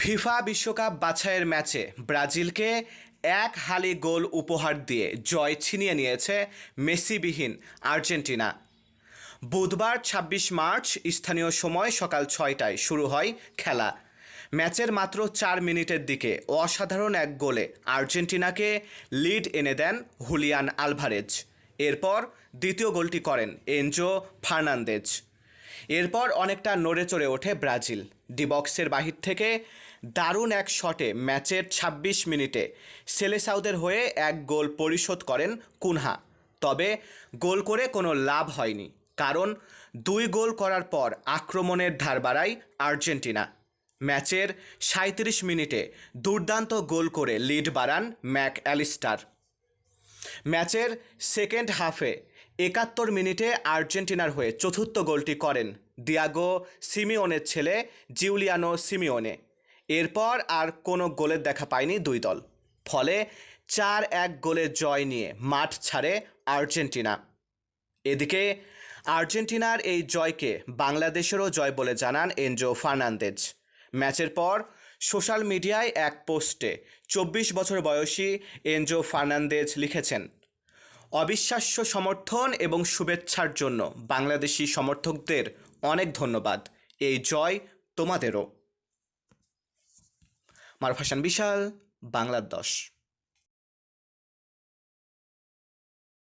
FIFA বিশ্বকাপ বাছাইয়ের ম্যাচে ব্রাজিলকে এক হালি গোল উপহার দিয়ে জয় ছিনিয়ে নিয়েছে মেসিবিহীন আর্জেন্টিনা। বুধবার ২৬ মার্চ স্থানীয় সময় সকাল ছয়টায় শুরু হয় খেলা। ম্যাচের মাত্র চার মিনিটের দিকে অসাধারণ এক গোলে আর্জেন্টিনাকে লিড এনে দেন হুলিয়ান আলভারেজ। এরপর দ্বিতীয় গোলটি করেন এনজো ফার্নান্দেজ। এরপর অনেকটা নড়ে চড়ে ওঠে ব্রাজিল। ডিবক্সের বাহির থেকে দারুণ এক শটে ম্যাচের ২৬ মিনিটে সেলেসাউদের হয়ে এক গোল পরিশোধ করেন কুনহা। তবে গোল করে কোনো লাভ হয়নি, কারণ দুই গোল করার পর আক্রমণের ধার বাড়ায় আর্জেন্টিনা। ম্যাচের সাঁত্রিশ মিনিটে দুর্দান্ত গোল করে লিড বাড়ান ম্যাক অ্যালিস্টার ম্যাচের সেকেন্ড হাফে একাত্তর মিনিটে আর্জেন্টিনার হয়ে চতুর্থ গোলটি করেন দিয়াগো সিমিওনের ছেলে জিউলিয়ানো সিমিওনে। এরপর আর কোনো গোলের দেখা পায়নি দুই দল। ফলে চার এক গোলে জয় নিয়ে মাঠ ছাড়ে আর্জেন্টিনা। এদিকে আর্জেন্টিনার এই জয়কে বাংলাদেশেরও জয় বলে জানান এনজো ফার্নান্দেজ। ম্যাচের পর সোশ্যাল মিডিয়ায় এক পোস্টে চব্বিশ বছর বয়সী এনজো ফার্নান্দেজ লিখেছেন, অবিশ্বাস্য সমর্থন এবং শুভেচ্ছার জন্য বাংলাদেশি সমর্থকদের অনেক ধন্যবাদ। এই জয় তোমাদেরও। মারফাসান বিশাল, বাংলার দশ।